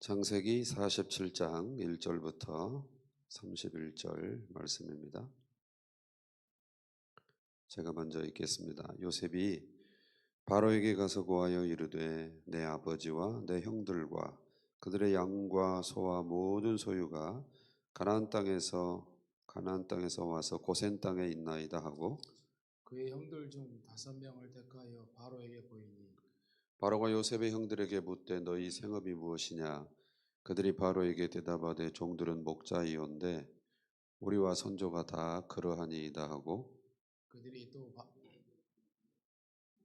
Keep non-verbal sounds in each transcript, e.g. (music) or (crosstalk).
창세기 47장 1절부터 31절 말씀입니다. 제가 먼저 읽겠습니다. 요셉이 바로에게 가서 고하여 이르되 내 아버지와 내 형들과 그들의 양과 소와 모든 소유가 가나안 땅에서 가나안 땅에서 와서 고센 땅에 있나이다 하고 그의 형들 중 다섯 명을 택하여 바로에게 보이니 바로가 요셉의 형들에게 묻되 너희 생업이 무엇이냐? 그들이 바로에게 대답하되 종들은 목자이온데 우리와 선조가 다 그러하니이다 하고 그들이 또 바-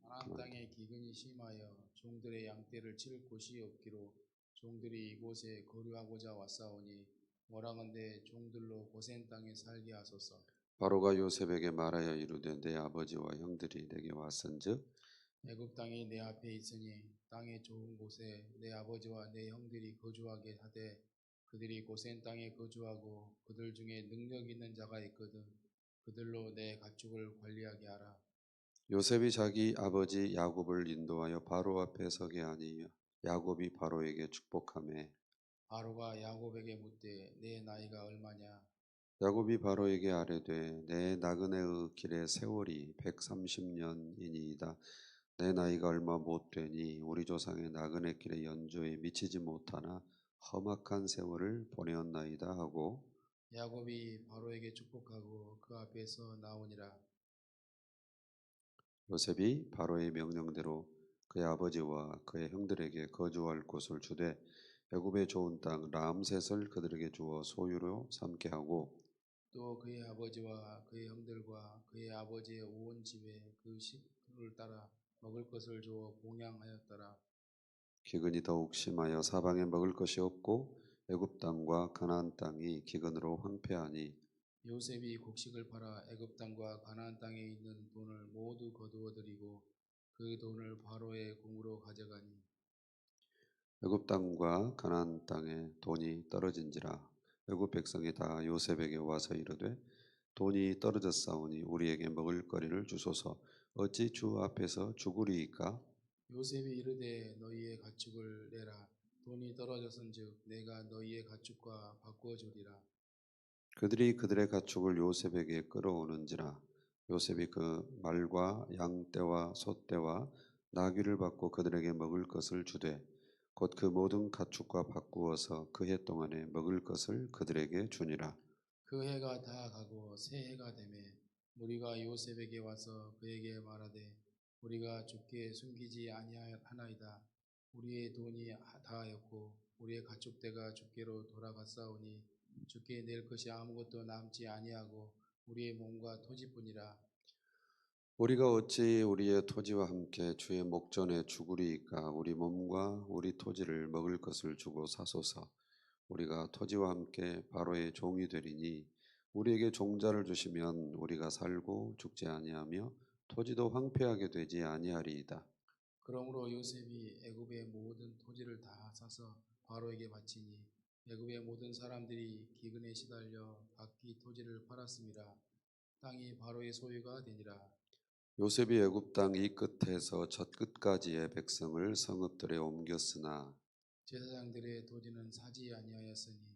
가나안 땅에 기근이 심하여 종들의 양떼를 칠 곳이 없기로 종들이 이곳에 거류하고자 왔사오니 뭐라건대 종들로 고센 땅에 살게 하소서. 바로가 요셉에게 말하여 이르되 내 아버지와 형들이 내게 왔은즉 애굽 땅이 내 앞에 있으니 땅의 좋은 곳에 내 아버지와 내 형들이 거주하게 하되 그들이 고센 땅에 거주하고 그들 중에 능력 있는 자가 있거든 그들로 내 가축을 관리하게 하라. 요셉이 자기 아버지 야곱을 인도하여 바로 앞에 서게 하니 야곱이 바로에게 축복하매 바로가 야곱에게 묻되 내 나이가 얼마냐? 야곱이 바로에게 아뢰되 내 나그네의 길의 세월이 130년이니이다 내 나이가 얼마 못 되니 우리 조상의 나그네 길의 연조에 미치지 못하나 험악한 세월을 보내었나이다 하고 야곱이 바로에게 축복하고 그 앞에서 나오니라. 요셉이 바로의 명령대로 그의 아버지와 그의 형들에게 거주할 곳을 주되 애굽의 좋은 땅 람셋을 그들에게 주어 소유로 삼게 하고 또 그의 아버지와 그의 형들과 그의 아버지의 온 집에 그 식구를 따라 먹을 것을 주어 봉양하였더라. 기근이 더욱 심하여 사방에 먹을 것이 없고 애굽 땅과 가나안 땅이 기근으로 황폐하니 요셉이 곡식을 팔아 애굽 땅과 가나안 땅에 있는 돈을 모두 거두어 들이고 그 돈을 바로의 궁으로 가져가니 애굽 땅과 가나안 땅에 돈이 떨어진지라 애굽 백성이 다 요셉에게 와서 이르되 돈이 떨어졌사오니 우리에게 먹을 거리를 주소서 어찌 주 앞에서 죽으리이까? 요셉이 이르되 너희의 가축을 내라. 돈이 떨어졌은즉 내가 너희의 가축과 바꾸어 주리라. 그들이 그들의 가축을 요셉에게 끌어오는지라. 요셉이 그 말과 양떼와 소떼와 나귀를 받고 그들에게 먹을 것을 주되 곧 그 모든 가축과 바꾸어서 그 해 동안에 먹을 것을 그들에게 주니라. 그 해가 다 가고 새 해가 되매 무리가 요셉에게 와서 그에게 말하되 우리가 주께 숨기지 아니하나이다. 우리의 돈이 다하였고 우리의 가축대가 주께로 돌아갔사오니 주께 낼 것이 아무것도 남지 아니하고 우리의 몸과 토지뿐이라. 우리가 어찌 우리의 토지와 함께 주의 목전에 죽으리이까? 우리 몸과 우리 토지를 먹을 것을 주고 사소서. 우리가 토지와 함께 바로의 종이 되리니 우리에게 종자를 주시면 우리가 살고 죽지 아니하며 토지도 황폐하게 되지 아니하리이다 그러므로 요셉이 애굽의 모든 토지를 다 사서 바로에게 바치니 애굽의 모든 사람들이 기근에 시달려 각기 토지를 팔았습니다. 땅이 바로의 소유가 되니라. 요셉이 애굽 땅 이 끝에서 저 끝까지의 백성을 성읍들에 옮겼으나 제사장들의 토지는 사지 아니하였으니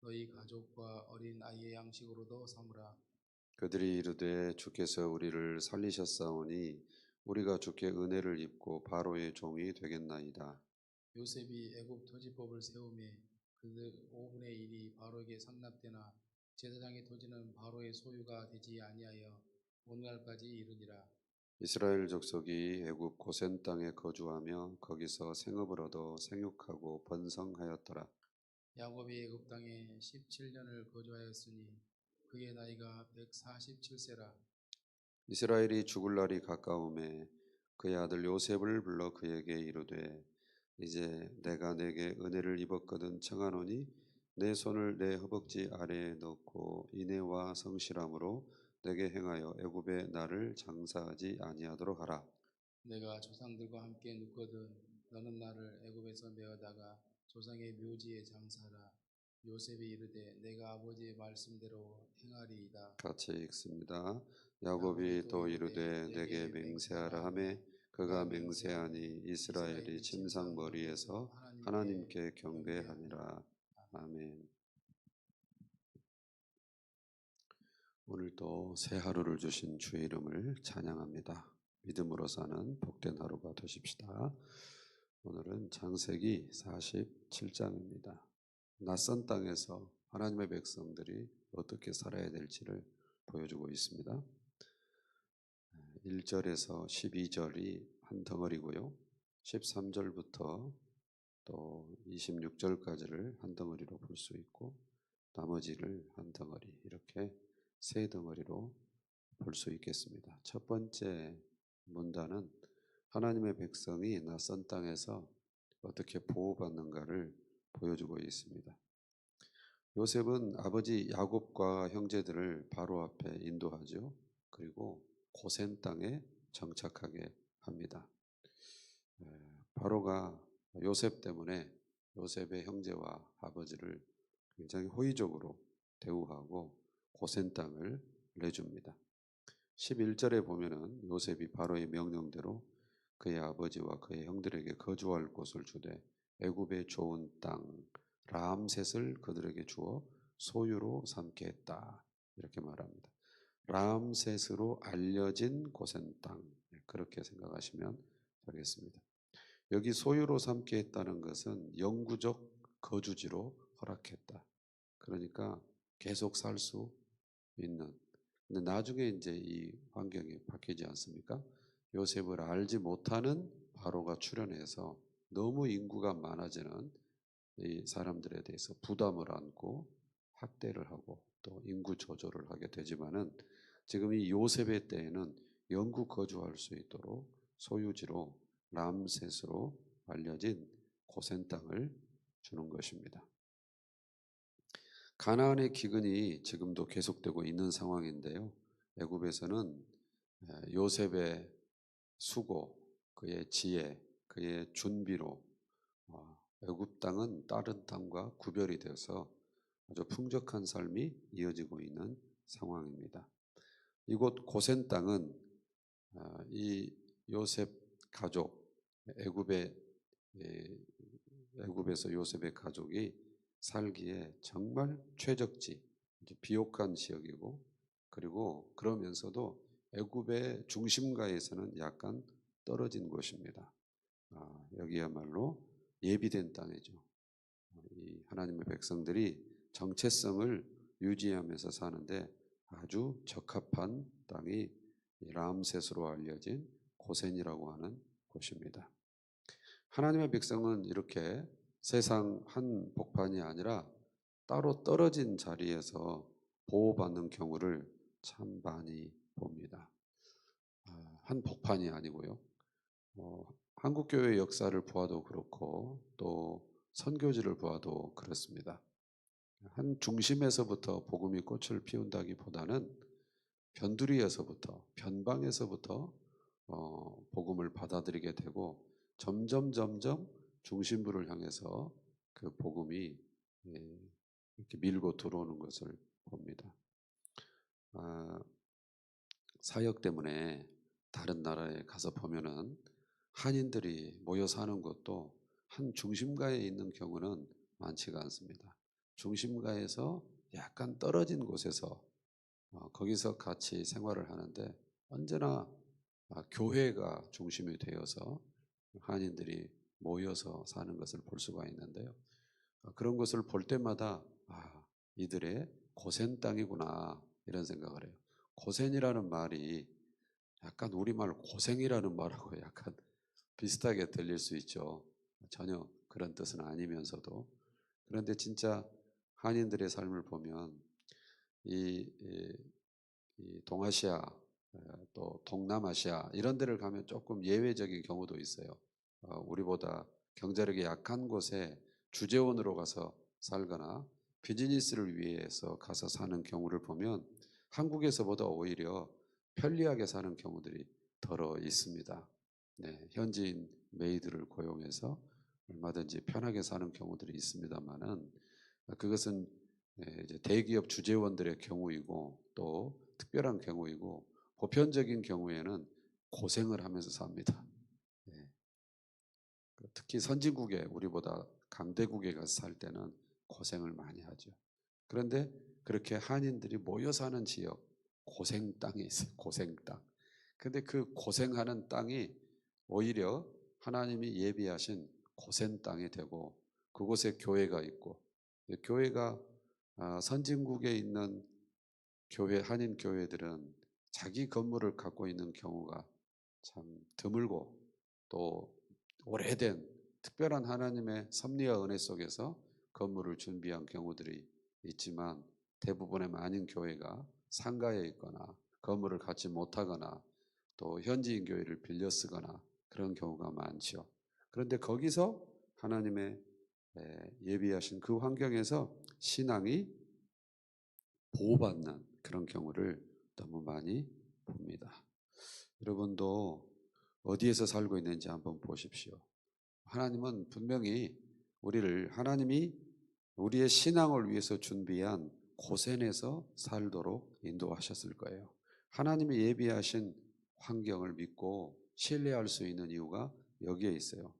너희 가족과 어린 아이의 양식으로도 삼으라. 그들이 이르되 주께서 우리를 살리셨사오니 우리가 주께 은혜를 입고 바로의 종이 되겠나이다 요셉이 애굽 토지법을 세우매 그들 5분의 1이 바로에게 상납되나 제사장의 토지는 바로의 소유가 되지 아니하여 오늘날까지 이르니라. 이스라엘 족속이 애굽 고센 땅에 거주하며 거기서 생업을 얻어 생육하고 번성하였더라 야곱이 애굽 땅에 17년을 거주하였으니 그의 나이가 147세라. 이스라엘이 죽을 날이 가까움에 그의 아들 요셉을 불러 그에게 이르되 이제 내가 내게 은혜를 입었거든 청하노니 내 손을 내 허벅지 아래에 넣고 인애와 성실함으로 내게 행하여 애굽에 나를 장사하지 아니하도록 하라. 내가 조상들과 함께 눕거든 너는 나를 애굽에서 내어다가 조상의 묘지에 장사하라 요셉이 이르되 내가 아버지의 말씀대로 행하리이다 같이 읽습니다. 야곱이 또 이르되 내게 맹세하라 하매 그가 맹세하니 이스라엘이 침상 머리에서 하나님께 경배하니라. 아멘. 오늘도 새 하루를 주신 주의 이름을 찬양합니다. 믿음으로 사는 복된 하루가 되십시다. 오늘은 창세기 47장입니다. 낯선 땅에서 하나님의 백성들이 어떻게 살아야 될지를 보여주고 있습니다. 1절에서 12절이 한 덩어리고요. 13절부터 또 26절까지를 한 덩어리로 볼 수 있고 나머지를 한 덩어리 이렇게 세 덩어리로 볼 수 있겠습니다. 첫 번째 문단은 하나님의 백성이 낯선 땅에서 어떻게 보호받는가를 보여주고 있습니다. 요셉은 아버지 야곱과 형제들을 바로 앞에 인도하죠. 그리고 고센 땅에 정착하게 합니다. 에, 바로가 요셉 때문에 요셉의 형제와 아버지를 굉장히 호의적으로 대우하고 고센 땅을 내줍니다. 11절에 보면은 요셉이 바로의 명령대로 그의 아버지와 그의 형들에게 거주할 곳을 주되 애굽의 좋은 땅 람셋을 그들에게 주어 소유로 삼게 했다. 이렇게 말합니다. 람셋으로 알려진 고센 땅 그렇게 생각하시면 되겠습니다. 여기 소유로 삼게 했다는 것은 영구적 거주지로 허락했다. 그러니까 계속 살 수 있는. 근데 나중에 이제 이 환경이 바뀌지 않습니까? 요셉을 알지 못하는 바로가 출현해서 너무 인구가 많아지는 이 사람들에 대해서 부담을 안고 학대를 하고 또 인구 조절을 하게 되지만은 지금 이 요셉의 때에는 영구 거주할 수 있도록 소유지로 람셋으로 알려진 고센 땅을 주는 것입니다. 가나안의 기근이 지금도 계속되고 있는 상황인데요. 애굽에서는 요셉의 수고, 그의 지혜, 그의 준비로 어, 애굽 땅은 다른 땅과 구별이 되어서 아주 풍족한 삶이 이어지고 있는 상황입니다. 이곳 고센 땅은 어, 이 요셉 가족 애굽의 애굽에서 요셉의 가족이 살기에 정말 최적지, 비옥한 지역이고 그리고 그러면서도 애굽의 중심가에서는 약간 떨어진 곳입니다. 아, 여기야말로 예비된 땅이죠. 이 하나님의 백성들이 정체성을 유지하면서 사는데 아주 적합한 땅이 람셋으로 알려진 고센이라고 하는 곳입니다. 하나님의 백성은 이렇게 세상 한 복판이 아니라 따로 떨어진 자리에서 보호받는 경우를 참 많이 봅니다. 아, 한 복판이 아니고요. 어, 한국 교회 역사를 보아도 그렇고 또 선교지를 보아도 그렇습니다. 한 중심에서부터 복음이 꽃을 피운다기보다는 변두리에서부터 변방에서부터 어, 복음을 받아들이게 되고 점점 점점 중심부를 향해서 그 복음이 예, 이렇게 밀고 들어오는 것을 봅니다. 아, 사역 때문에 다른 나라에 가서 보면은 한인들이 모여 사는 것도 한 중심가에 있는 경우는 많지가 않습니다. 중심가에서 약간 떨어진 곳에서 어, 거기서 같이 생활을 하는데 언제나 아, 교회가 중심이 되어서 한인들이 모여서 사는 것을 볼 수가 있는데요. 아, 그런 것을 볼 때마다 아, 이들의 고센 땅이구나 이런 생각을 해요. 고센이라는 말이 약간 우리말 고생이라는 말하고 (laughs) 약간 비슷하게 들릴 수 있죠. 전혀 그런 뜻은 아니면서도 그런데 진짜 한인들의 삶을 보면 이, 이, 이 동아시아 또 동남아시아 이런 데를 가면 조금 예외적인 경우도 있어요. 어, 우리보다 경제력이 약한 곳에 주재원으로 가서 살거나 비즈니스를 위해서 가서 사는 경우를 보면 한국에서보다 오히려 편리하게 사는 경우들이 더러 있습니다. 네, 현지인 메이드를 고용해서 얼마든지 편하게 사는 경우들이 있습니다만은 그것은 예, 이제 대기업 주재원들의 경우이고 또 특별한 경우이고 보편적인 경우에는 고생을 하면서 삽니다. 예. 특히 선진국에 우리보다 강대국에 가서 살 때는 고생을 많이 하죠. 그런데 그렇게 한인들이 모여 사는 지역 고생 땅이 있어요. 고생 땅. 근데 그 고생하는 땅이 오히려 하나님이 예비하신 고센 땅이 되고 그곳에 교회가 있고 교회가 아, 선진국에 있는 교회 한인 교회들은 자기 건물을 갖고 있는 경우가 참 드물고 또 오래된 특별한 하나님의 섭리와 은혜 속에서 건물을 준비한 경우들이 있지만 대부분의 많은 교회가 상가에 있거나 건물을 갖지 못하거나 또 현지인 교회를 빌려 쓰거나 그런 경우가 많죠. 그런데 거기서 하나님의 에, 예비하신 그 환경에서 신앙이 보호받는 그런 경우를 너무 많이 봅니다. 여러분도 어디에서 살고 있는지 한번 보십시오. 하나님은 분명히 우리를 하나님이 우리의 신앙을 위해서 준비한 고센에서 살도록 인도하셨을 거예요. 하나님이 예비하신 환경을 믿고 신뢰할 수 있는 이유가 여기에 있어요.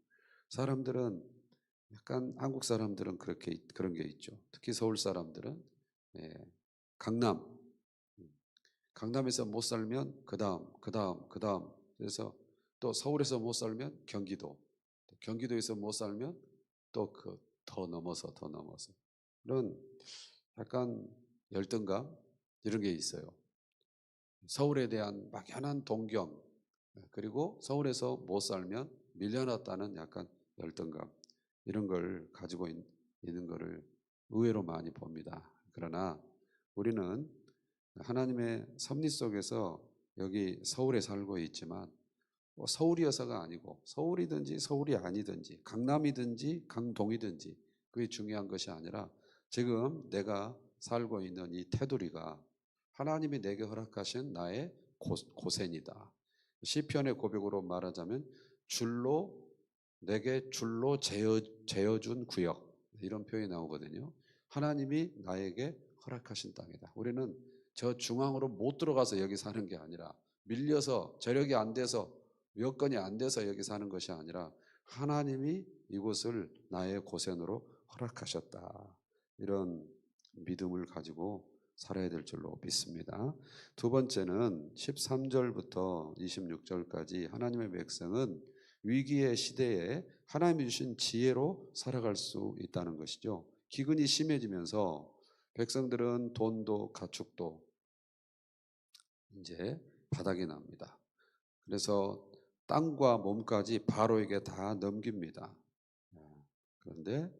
사람들은 약간 한국 사람들은 그렇게 있- 그런 게 있죠. 특히 서울 사람들은 예, 강남 음, 강남에서 못 살면 그 다음 그 다음 그 다음 그래서 또 서울에서 못 살면 경기도 또 경기도에서 못 살면 또 그 더 넘어서 더 넘어서 그런 약간 열등감 이런 게 있어요. 서울에 대한 막연한 동경 예, 그리고 서울에서 못 살면 밀려났다는 약간 열등감 이런 걸 가지고 있, 있는 거를 의외로 많이 봅니다. 그러나 우리는 하나님의 섭리 속에서 여기 서울에 살고 있지만 뭐 서울이어서가 아니고 서울이든지 서울이 아니든지 강남이든지 강동이든지 그게 중요한 것이 아니라 지금 내가 살고 있는 이 테두리가 하나님이 내게 허락하신 나의 고, 고센이다. 시편의 고백으로 말하자면 줄로 내게 줄로 재어, 재어준 구역 이런 표현이 나오거든요. 하나님이 나에게 허락하신 땅이다. 우리는 저 중앙으로 못 들어가서 여기 사는 게 아니라 밀려서 저력이 안 돼서 여건이 안 돼서 여기 사는 것이 아니라 하나님이 이곳을 나의 고센으로 허락하셨다. 이런 믿음을 가지고 살아야 될 줄로 믿습니다. 두 번째는 13절부터 26절까지 하나님의 백성은 위기의 시대에 하나님이 주신 지혜로 살아갈 수 있다는 것이죠. 기근이 심해지면서 백성들은 돈도 가축도 이제 바닥이 납니다. 그래서 땅과 몸까지 바로에게 다 넘깁니다. 그런데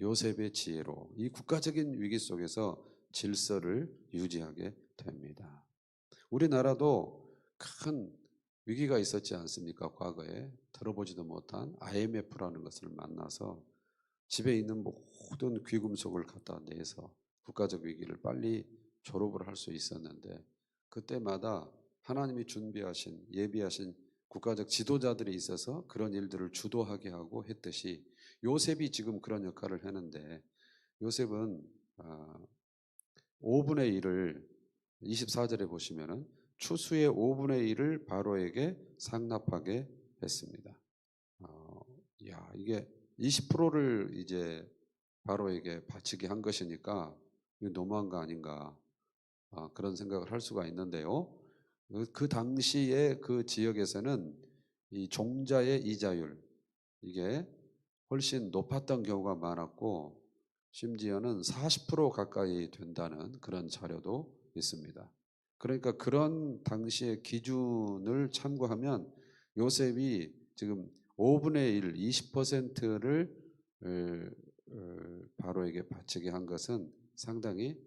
요셉의 지혜로 이 국가적인 위기 속에서 질서를 유지하게 됩니다. 우리나라도 큰 위기가 있었지 않습니까? 과거에 들어보지도 못한 IMF라는 것을 만나서 집에 있는 모든 귀금속을 갖다 내서 국가적 위기를 빨리 졸업을 할 수 있었는데 그때마다 하나님이 준비하신 예비하신 국가적 지도자들이 있어서 그런 일들을 주도하게 하고 했듯이 요셉이 지금 그런 역할을 했는데 요셉은 5분의 1을 24절에 보시면은 추수의 5분의 1을 바로에게 상납하게 했습니다. 어, 야 이게 20%를 이제 바로에게 바치게 한 것이니까 너무한 거 아닌가 아, 그런 생각을 할 수가 있는데요. 그, 그 당시에 그 지역에서는 이 종자의 이자율 이게 훨씬 높았던 경우가 많았고 심지어는 40% 가까이 된다는 그런 자료도 있습니다. 그러니까 그런 당시의 기준을 참고하면 요셉이 지금 5분의 1, 20%를 바로에게 바치게 한 것은 상당히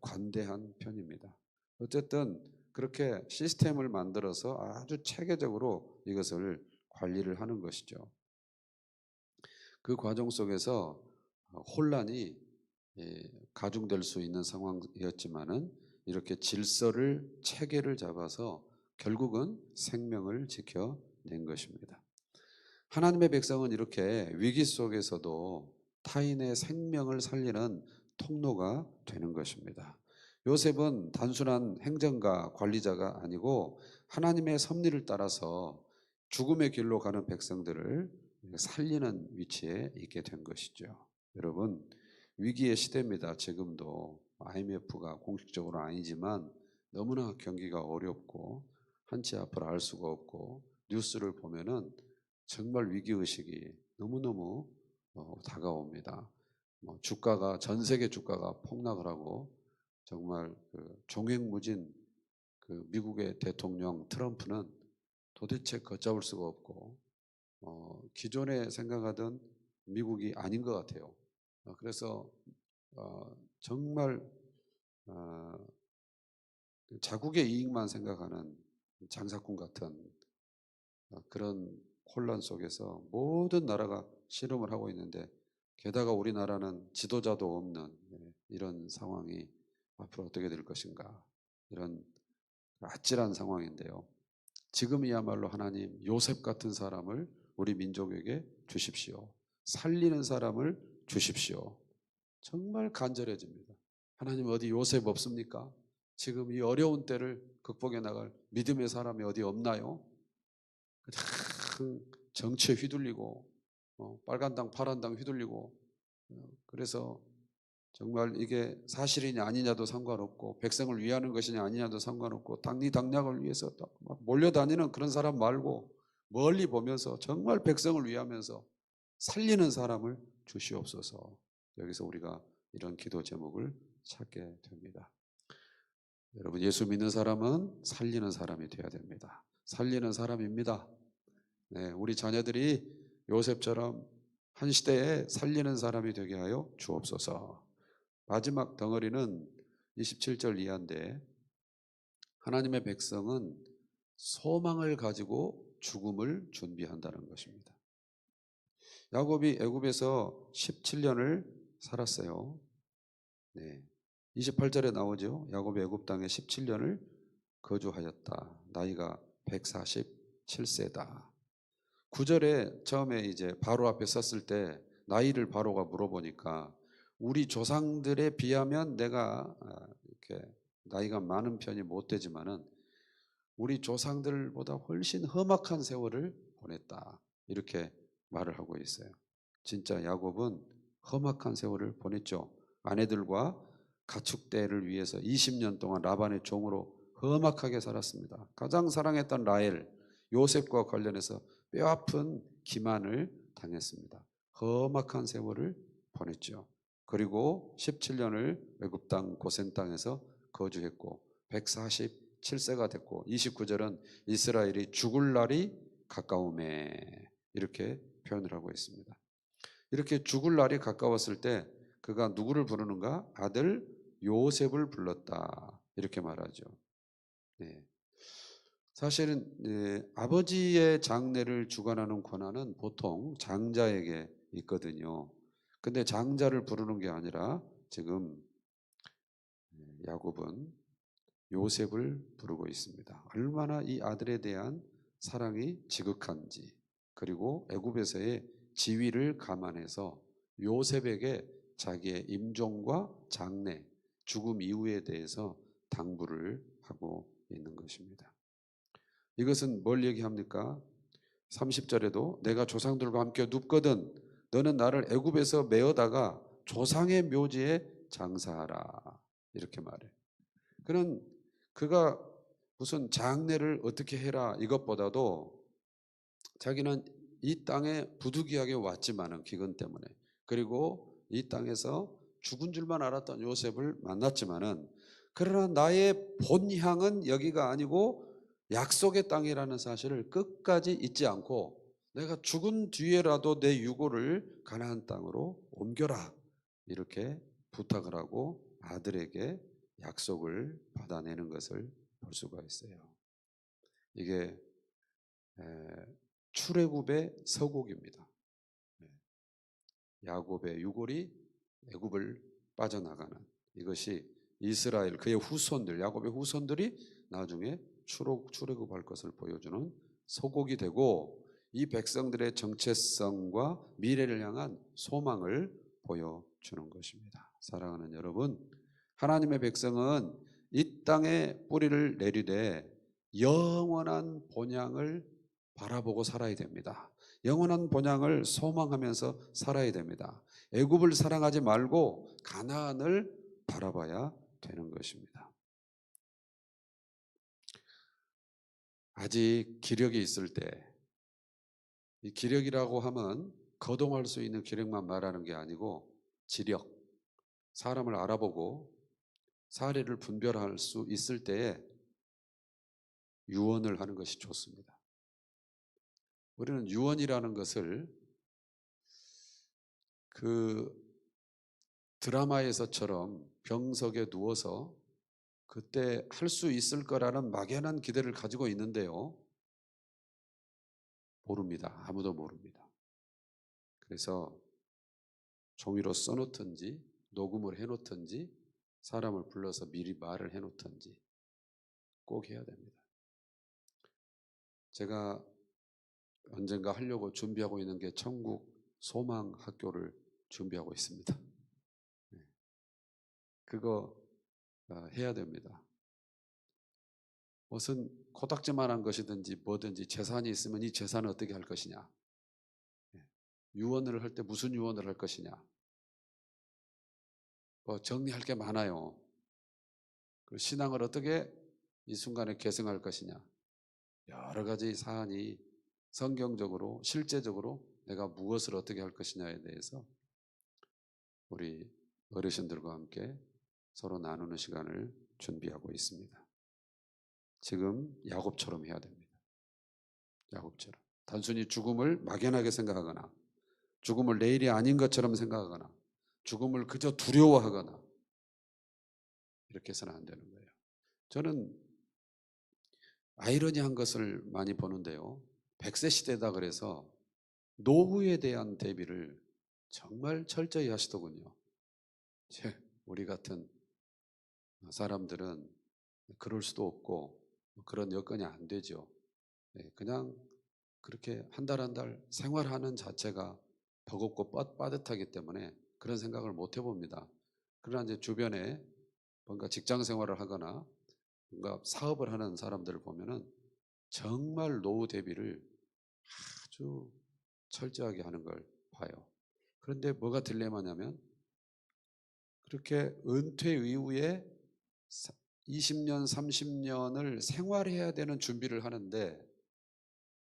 관대한 편입니다. 어쨌든 그렇게 시스템을 만들어서 아주 체계적으로 이것을 관리를 하는 것이죠. 그 과정 속에서 혼란이 예, 가중될 수 있는 상황이었지만은 이렇게 질서를 체계를 잡아서 결국은 생명을 지켜낸 것입니다. 하나님의 백성은 이렇게 위기 속에서도 타인의 생명을 살리는 통로가 되는 것입니다. 요셉은 단순한 행정가, 관리자가 아니고 하나님의 섭리를 따라서 죽음의 길로 가는 백성들을 살리는 위치에 있게 된 것이죠. 여러분, 위기의 시대입니다. 지금도 IMF가 공식적으로 아니지만 너무나 경기가 어렵고 한치 앞을 알 수가 없고 뉴스를 보면은 정말 위기 의식이 너무너무 어, 다가옵니다. 뭐 주가가 전 세계 주가가 폭락을 하고 정말 그 종횡무진 그 미국의 대통령 트럼프는 도대체 걷잡을 수가 없고 어, 기존에 생각하던 미국이 아닌 것 같아요. 어, 그래서 어, 정말 어, 자국의 이익만 생각하는 장사꾼 같은 어, 그런 혼란 속에서 모든 나라가 실험을 하고 있는데 게다가 우리나라는 지도자도 없는 예, 이런 상황이 앞으로 어떻게 될 것인가 이런 아찔한 상황인데요. 지금이야말로 하나님 요셉 같은 사람을 우리 민족에게 주십시오. 살리는 사람을 주십시오. 정말 간절해집니다. 하나님 어디 요셉 없습니까? 지금 이 어려운 때를 극복해 나갈 믿음의 사람이 어디 없나요? 참 정치에 휘둘리고 어, 빨간 당 파란 당 휘둘리고 어, 그래서 정말 이게 사실이냐 아니냐도 상관없고 백성을 위하는 것이냐 아니냐도 상관없고 당리 당략을 위해서 또막 몰려다니는 그런 사람 말고 멀리 보면서 정말 백성을 위하면서 살리는 사람을 주시옵소서. 여기서 우리가 이런 기도 제목을 찾게 됩니다. 여러분 예수 믿는 사람은 살리는 사람이 되어야 됩니다. 살리는 사람입니다. 네, 우리 자녀들이 요셉처럼 한 시대에 살리는 사람이 되게 하여 주옵소서. 마지막 덩어리는 27절 이하인데 하나님의 백성은 소망을 가지고 죽음을 준비한다는 것입니다. 야곱이 애굽에서 17년을 살았어요. 네. 28절에 나오죠. 야곱이 애굽 땅에 17년을 거주하였다. 나이가 147세다. 9절에 처음에 이제 바로 앞에 섰을 때 나이를 바로가 물어보니까 우리 조상들에 비하면 내가 아, 이렇게 나이가 많은 편이 못 되지만은 우리 조상들보다 훨씬 험악한 세월을 보냈다. 이렇게 말을 하고 있어요. 진짜 야곱은 험악한 세월을 보냈죠. 아내들과 가축대를 위해서 20년 동안 라반의 종으로 험악하게 살았습니다. 가장 사랑했던 라헬, 요셉과 관련해서 뼈아픈 기만을 당했습니다. 험악한 세월을 보냈죠. 그리고 17년을 외국 땅 고센 땅에서 거주했고 147세가 됐고 29절은 이스라엘이 죽을 날이 가까움에 이렇게 표현을 하고 있습니다. 이렇게 죽을 날이 가까웠을 때 그가 누구를 부르는가? 아들 요셉을 불렀다. 이렇게 말하죠. 네. 사실은 예, 아버지의 장례를 주관하는 권한은 보통 장자에게 있거든요. 근데 장자를 부르는 게 아니라 지금 예, 야곱은 요셉을 부르고 있습니다. 얼마나 이 아들에 대한 사랑이 지극한지 그리고 애굽에서의 지위를 감안해서 요셉에게 자기의 임종과 장례, 죽음 이후에 대해서 당부를 하고 있는 것입니다. 이것은 뭘 얘기합니까? 30절에도 내가 조상들과 함께 눕거든 너는 나를 애굽에서 메어다가 조상의 묘지에 장사하라 이렇게 말해. 그는 그가 무슨 장례를 어떻게 해라 이것보다도 자기는 이 땅에 부득이하게 왔지만은 기근 때문에 그리고 이 땅에서 죽은 줄만 알았던 요셉을 만났지만은 그러나 나의 본향은 여기가 아니고 약속의 땅이라는 사실을 끝까지 잊지 않고 내가 죽은 뒤에라도 내 유고를 가나안 땅으로 옮겨라 이렇게 부탁을 하고 아들에게 약속을 받아내는 것을 볼 수가 있어요. 이게 출애굽의 서곡입니다. 네. 야곱의 유골이 애굽을 빠져나가는 이것이 이스라엘 그의 후손들 야곱의 후손들이 나중에 출애굽 출애굽할 것을 보여주는 서곡이 되고 이 백성들의 정체성과 미래를 향한 소망을 보여주는 것입니다. 사랑하는 여러분, 하나님의 백성은 이 땅에 뿌리를 내리되 영원한 본향을 바라보고 살아야 됩니다. 영원한 본향을 소망하면서 살아야 됩니다. 애굽을 사랑하지 말고 가나안을 바라봐야 되는 것입니다. 아직 기력이 있을 때, 이 기력이라고 하면 거동할 수 있는 기력만 말하는 게 아니고 지력, 사람을 알아보고 사례를 분별할 수 있을 때에 유언을 하는 것이 좋습니다. 우리는 유언이라는 것을 그 드라마에서처럼 병석에 누워서 그때 할 수 있을 거라는 막연한 기대를 가지고 있는데요. 모릅니다. 아무도 모릅니다. 그래서 종이로 써놓든지 녹음을 해놓든지 사람을 불러서 미리 말을 해놓든지 꼭 해야 됩니다. 제가 언젠가 하려고 준비하고 있는 게 천국 소망 학교를 준비하고 있습니다. 네. 그거 어, 해야 됩니다. 무슨 코딱지만한 것이든지 뭐든지 재산이 있으면 이 재산을 어떻게 할 것이냐. 예. 유언을 할 때 무슨 유언을 할 것이냐. 뭐 정리할 게 많아요. 그 신앙을 어떻게 이 순간에 계승할 것이냐. 여러 가지 사안이 성경적으로 실제적으로 내가 무엇을 어떻게 할 것이냐에 대해서 우리 어르신들과 함께 서로 나누는 시간을 준비하고 있습니다. 지금 야곱처럼 해야 됩니다. 야곱처럼. 단순히 죽음을 막연하게 생각하거나 죽음을 내일이 아닌 것처럼 생각하거나 죽음을 그저 두려워하거나 이렇게 해서는 안 되는 거예요. 저는 아이러니한 것을 많이 보는데요. 100세 시대다 그래서 노후에 대한 대비를 정말 철저히 하시더군요. 우리 같은 사람들은 그럴 수도 없고 그런 여건이 안 되죠. 네, 그냥 그렇게 한달 한달 생활하는 자체가 버겁고 뻣- 빠듯하기 때문에 그런 생각을 못 해봅니다. 그러나 이제 주변에 뭔가 직장 생활을 하거나 뭔가 사업을 하는 사람들을 보면은 정말 노후 대비를 아주 철저하게 하는 걸 봐요. 그런데 뭐가 딜레마냐면 그렇게 은퇴 이후에 20년, 30년을 생활해야 되는 준비를 하는데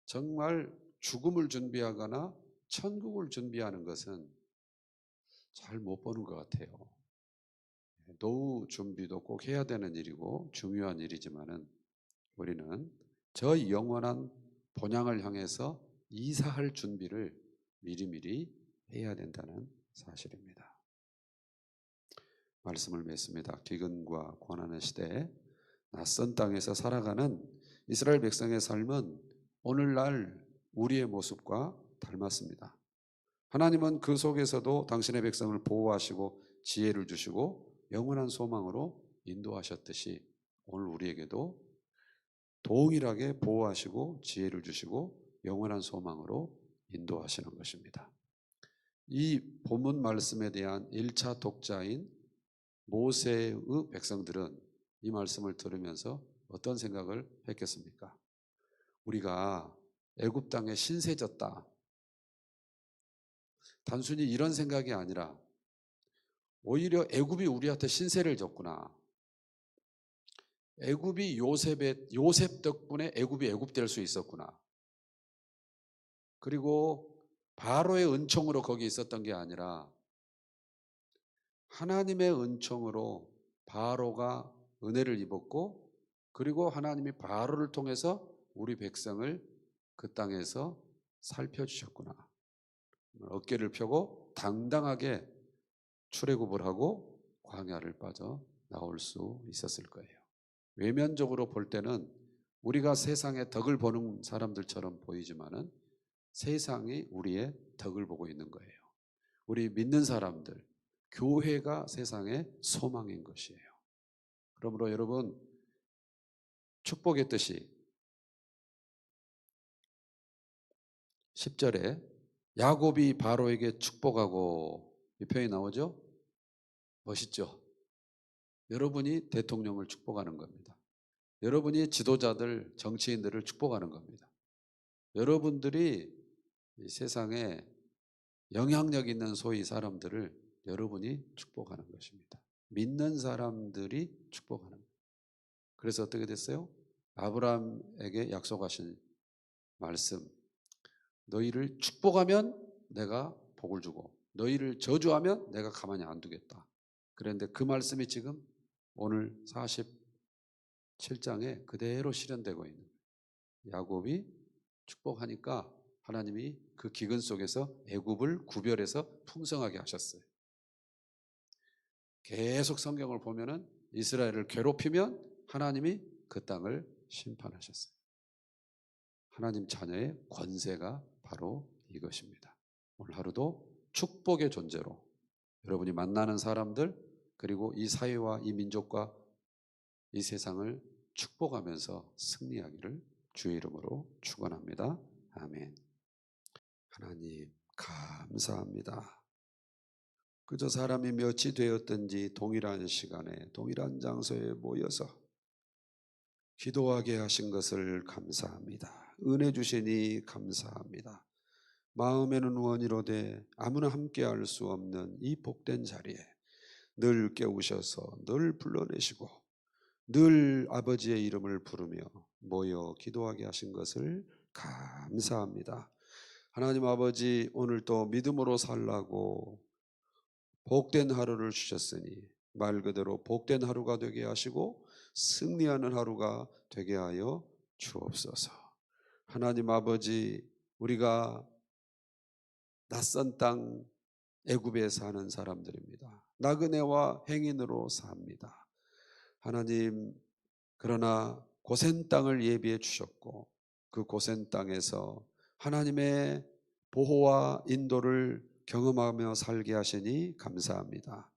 정말 죽음을 준비하거나 천국을 준비하는 것은 잘 못 보는 것 같아요. 노후 준비도 꼭 해야 되는 일이고 중요한 일이지만은 우리는 저 영원한 본향을 향해서 이사할 준비를 미리미리 해야 된다는 사실입니다. 말씀을 맺습니다. 기근과 고난의 시대에 낯선 땅에서 살아가는 이스라엘 백성의 삶은 오늘날 우리의 모습과 닮았습니다. 하나님은 그 속에서도 당신의 백성을 보호하시고 지혜를 주시고 영원한 소망으로 인도하셨듯이 오늘 우리에게도 동일하게 보호하시고 지혜를 주시고 영원한 소망으로 인도하시는 것입니다. 이 본문 말씀에 대한 1차 독자인 모세의 백성들은 이 말씀을 들으면서 어떤 생각을 했겠습니까? 우리가 애굽 땅에 신세졌다. 단순히 이런 생각이 아니라 오히려 애굽이 우리한테 신세를 졌구나. 애굽이 요셉의 요셉 덕분에 애굽이 애굽 될 수 있었구나. 그리고 바로의 은총으로 거기 있었던 게 아니라 하나님의 은총으로 바로가 은혜를 입었고 그리고 하나님이 바로를 통해서 우리 백성을 그 땅에서 살펴주셨구나. 어깨를 펴고 당당하게 출애굽을 하고 광야를 빠져 나올 수 있었을 거예요. 외면적으로 볼 때는 우리가 세상의 덕을 보는 사람들처럼 보이지만은 세상이 우리의 덕을 보고 있는 거예요. 우리 믿는 사람들, 교회가 세상의 소망인 것이에요. 그러므로 여러분 축복의 뜻이 10절에 야곱이 바로에게 축복하고 이 표현이 나오죠? 멋있죠? 여러분이 대통령을 축복하는 겁니다. 여러분이 지도자들, 정치인들을 축복하는 겁니다. 여러분들이 이 세상에 영향력 있는 소위 사람들을 여러분이 축복하는 것입니다. 믿는 사람들이 축복하는 거예요. 그래서 어떻게 됐어요? 아브라함에게 약속하신 말씀. 너희를 축복하면 내가 복을 주고 너희를 저주하면 내가 가만히 안 두겠다. 그런데 그 말씀이 지금 오늘 47장에 그대로 실현되고 있는. 야곱이 축복하니까 하나님이 그 기근 속에서 애굽을 구별해서 풍성하게 하셨어요. 계속 성경을 보면은 이스라엘을 괴롭히면 하나님이 그 땅을 심판하셨어요. 하나님 자녀의 권세가 바로 이것입니다. 오늘 하루도 축복의 존재로 여러분이 만나는 사람들 그리고 이 사회와 이 민족과 이 세상을 축복하면서 승리하기를 주의 이름으로 축원합니다. 아멘. 하나님 감사합니다. 그저 사람이 몇이 되었든지 동일한 시간에 동일한 장소에 모여서 기도하게 하신 것을 감사합니다. 은혜 주시니 감사합니다. 마음에는 원이로되 아무나 함께 할 수 없는 이 복된 자리에 늘 깨우셔서 늘 불러내시고 늘 아버지의 이름을 부르며 모여 기도하게 하신 것을 감사합니다. 하나님 아버지 오늘 또 믿음으로 살라고 복된 하루를 주셨으니 말 그대로 복된 하루가 되게 하시고 승리하는 하루가 되게 하여 주옵소서. 하나님 아버지 우리가 낯선 땅 애굽에 사는 사람들입니다. 나그네와 행인으로 삽니다. 하나님 그러나 고센 땅을 예비해 주셨고 그 고센 땅에서 하나님의 보호와 인도를 경험하며 살게 하시니 감사합니다.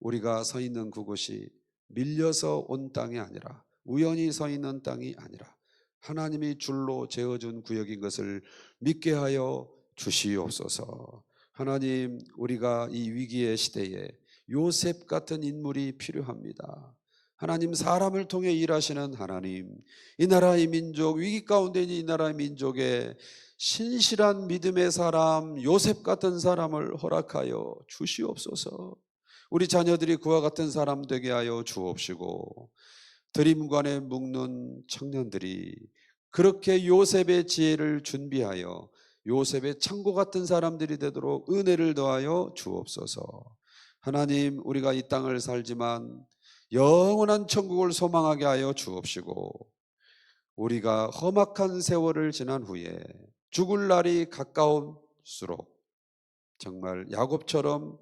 우리가 서 있는 그곳이 밀려서 온 땅이 아니라 우연히 서 있는 땅이 아니라 하나님이 줄로 재어준 구역인 것을 믿게 하여 주시옵소서. 하나님, 우리가 이 위기의 시대에 요셉 같은 인물이 필요합니다. 하나님 사람을 통해 일하시는 하나님, 이 나라의 민족 위기 가운데 있는 이 나라의 민족에 신실한 믿음의 사람 요셉 같은 사람을 허락하여 주시옵소서. 우리 자녀들이 그와 같은 사람 되게 하여 주옵시고 드림관에 묵는 청년들이 그렇게 요셉의 지혜를 준비하여 요셉의 창고 같은 사람들이 되도록 은혜를 더하여 주옵소서. 하나님, 우리가 이 땅을 살지만 영원한 천국을 소망하게 하여 주옵시고 우리가 험악한 세월을 지난 후에 죽을 날이 가까울수록 정말 야곱처럼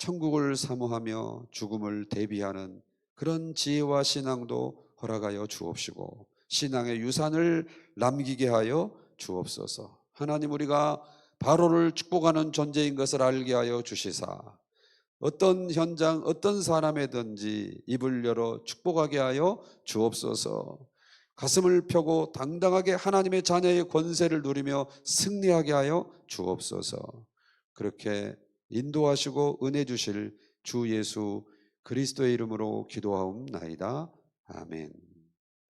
천국을 사모하며 죽음을 대비하는 그런 지혜와 신앙도 허락하여 주옵시고 신앙의 유산을 남기게 하여 주옵소서. 하나님 우리가 바로를 축복하는 존재인 것을 알게 하여 주시사 어떤 현장 어떤 사람에든지 입을 열어 축복하게 하여 주옵소서. 가슴을 펴고 당당하게 하나님의 자녀의 권세를 누리며 승리하게 하여 주옵소서. 그렇게 인도하시고 은혜 주실 주 예수 그리스도의 이름으로 기도하옵나이다. 아멘.